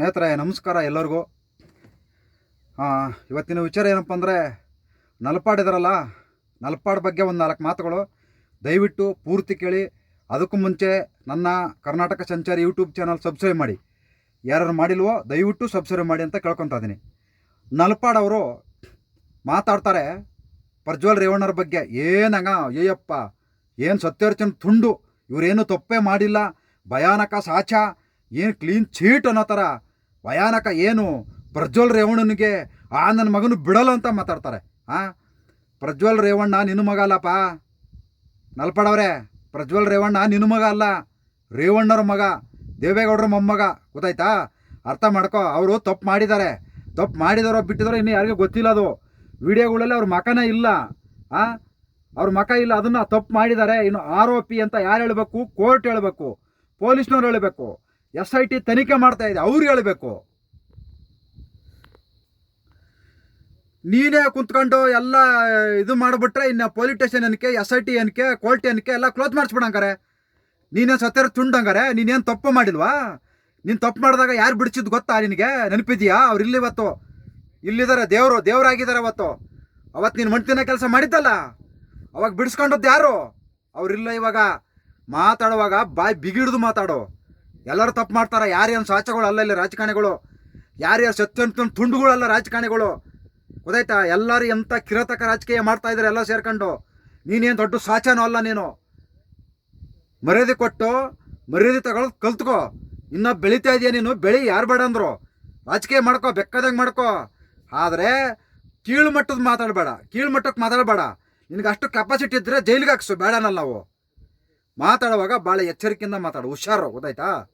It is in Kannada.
ಸ್ನೇಹಿತರೆ, ನಮಸ್ಕಾರ ಎಲ್ಲರಿಗೂ. ಇವತ್ತಿನ ವಿಚಾರ ಏನಪ್ಪ ಅಂದರೆ ನಲ್ಪಾಡಿದಾರಲ್ಲ ನಲ್ಪಾಡ್ ಬಗ್ಗೆ ಒಂದು ನಾಲ್ಕು ಮಾತುಗಳು. ದಯವಿಟ್ಟು ಪೂರ್ತಿ ಕೇಳಿ. ಅದಕ್ಕೂ ಮುಂಚೆ ನನ್ನ ಕರ್ನಾಟಕ ಸಂಚಾರಿ ಯೂಟ್ಯೂಬ್ ಚಾನಲ್ ಸಬ್ಸ್ಕ್ರೈಬ್ ಮಾಡಿ. ಯಾರು ಮಾಡಿಲ್ವೋ, ದಯವಿಟ್ಟು ಸಬ್ಸ್ಕ್ರೈಬ್ ಮಾಡಿ ಅಂತ ಕೇಳ್ಕೊತಾ ಇದ್ದೀನಿ. ನಲ್ಪಾಡ್ ಅವರು ಮಾತಾಡ್ತಾರೆ, ಪ್ರಜ್ವಲ್ ರೇವಣ್ಣರ ಬಗ್ಗೆ. ಏನಂಗ ಅಯ್ಯಪ್ಪ ಏನು ಸತ್ಯರ್ಚನ್ ತುಂಡು, ಇವರೇನು ತಪ್ಪೇ ಮಾಡಿಲ್ಲ, ಭಯಾನಕ ಸಾಚ ಏನು ಕ್ಲೀನ್ ಚೀಟ್ ಅನ್ನೋ ಥರ ಭಯಾನಕ ಏನು? ಪ್ರಜ್ವಲ್ ರೇವಣ್ಣನಿಗೆ, ಆ ನನ್ನ ಮಗನು ಬಿಡಲ್ಲ ಅಂತ ಮಾತಾಡ್ತಾರೆ. ಹಾಂ ಪ್ರಜ್ವಲ್ ರೇವಣ್ಣ ನಿನ್ನ ಮಗ ಅಲ್ಲಪ್ಪ. ನಲ್ಪಡವ್ರೆ ಪ್ರಜ್ವಲ್ ರೇವಣ್ಣ ನಿನ್ನ ಮಗ ಅಲ್ಲ. ರೇವಣ್ಣರ ಮಗ, ದೇವೇಗೌಡರ ಮೊಮ್ಮಗ. ಗೊತ್ತಾಯ್ತಾ? ಅರ್ಥ ಮಾಡ್ಕೋ, ಅವರು ತಪ್ಪು ಮಾಡಿದ್ದಾರೆ. ತಪ್ಪು ಮಾಡಿದಾರೋ ಬಿಟ್ಟಿದಾರೋ ಇನ್ನು ಯಾರಿಗೂ ಗೊತ್ತಿಲ್ಲ ಅದು. ವಿಡಿಯೋಗಳಲ್ಲಿ ಅವ್ರ ಮಕನೇ ಇಲ್ಲ. ಆ? ಅವ್ರ ಮಕ ಇಲ್ಲ, ಅದನ್ನು ತಪ್ಪು ಮಾಡಿದ್ದಾರೆ. ಇನ್ನು ಆರೋಪಿ ಅಂತ ಯಾರು ಹೇಳಬೇಕು? ಕೋರ್ಟ್ ಹೇಳಬೇಕು. ಪೊಲೀಸ್ನವ್ರು ಹೇಳಬೇಕು. ಎಸ್ ಐ ಟಿ ತನಿಖೆ ಮಾಡ್ತಾ ಇದೆ, ಅವ್ರು ಹೇಳಬೇಕು. ನೀನೇ ಕುಂತ್ಕೊಂಡು ಎಲ್ಲ ಇದು ಮಾಡಿಬಿಟ್ರೆ ಇನ್ನು ಪೊಲೀಸ್ ಸ್ಟೇಷನ್ ಏನಕ್ಕೆ ಎಸ್ ಐ ಟಿ ಏನಕ್ಕೆ ಕೋರ್ಟ್ ಏನಕ್ಕೆ ಎಲ್ಲ ಕ್ಲೋಸ್ ಮಾಡಿಸ್ಬಿಡಂಗಾರೆ ನೀನೇ ಸತ್ಯರ ತುಂಡಂಗಾರೆ ನೀನೇನು ತಪ್ಪು ಮಾಡಿಲ್ವಾ? ನೀನು ತಪ್ಪು ಮಾಡಿದಾಗ ಯಾರು ಬಿಡಿಸಿದ್ದು ಗೊತ್ತಾ ನಿನಗೆ? ನೆನಪಿದ್ಯಾ? ಅವ್ರು ಇಲ್ಲಿ ಇವತ್ತು. ಇಲ್ಲಿದ್ದಾರೆ ದೇವರು ದೇವರಾಗಿದ್ದಾರೆ ಅವತ್ತು. ಅವತ್ತು ನೀನು ಮಂಟಿನ ಕೆಲಸ ಮಾಡಿದ್ದಲ್ಲ. ಅವಾಗ ಬಿಡಿಸ್ಕೊಂಡದ್ದು ಯಾರು? ಅವರಿಲ್ಲ ಇವಾಗ. ಮಾತಾಡುವಾಗ ಬಾಯಿ ಬಿಗಿಡ್ದು ಮಾತಾಡು. ಎಲ್ಲರೂ ತಪ್ಪು ಮಾಡ್ತಾರೆ. ಯಾರ್ಯಾರು ಸಾಚಗಳು ಅಲ್ಲ ಇಲ್ಲಿ ರಾಜಕಾರಣಿಗಳು. ಯಾರ್ಯಾರು ಸತ್ಯಂತ ತುಂಡುಗಳಲ್ಲ ರಾಜಕಾರಣಿಗಳು. ಗೊತ್ತಾಯ್ತಾ? ಎಲ್ಲರೂ ಎಂಥ ಕಿರತಕ ರಾಜಕೀಯ ಮಾಡ್ತಾ ಇದ್ದಾರೆ ಎಲ್ಲ ಸೇರ್ಕೊಂಡು. ನೀನೇನು ದೊಡ್ಡ ಸಾಚನೂ ಅಲ್ಲ ನೀನು. ಮರ್ಯಾದೆ ಕೊಟ್ಟು, ಮರ್ಯಾದೆ ತಗೊಳ್ಳೋದು ಕಲ್ತ್ಕೋ. ಇನ್ನೂ ಬೆಳೀತಾ ಇದೆಯಾ ನೀನು? ಬೆಳಿ, ಯಾರು ಬೇಡ ಅಂದರು. ರಾಜಕೀಯ ಮಾಡ್ಕೋ, ಬೆಕ್ಕದಂಗೆ ಮಾಡ್ಕೋ. ಆದರೆ ಕೀಳು ಮಟ್ಟದ ಮಾತಾಡಬೇಡ. ಕೀಳು ಮಟ್ಟಕ್ಕೆ ಮಾತಾಡಬೇಡ. ನಿನಗೆ ಅಷ್ಟು ಕೆಪಾಸಿಟಿ ಇದ್ದರೆ ಜೈಲಿಗೆ ಹಾಕ್ಸು. ಬೇಡನಲ್ಲ ನಾವು ಮಾತಾಡುವಾಗ ಭಾಳ ಎಚ್ಚರಿಕೆಯಿಂದ ಮಾತಾಡು. ಹುಷಾರು ಗೊತ್ತಾಯ್ತಾ?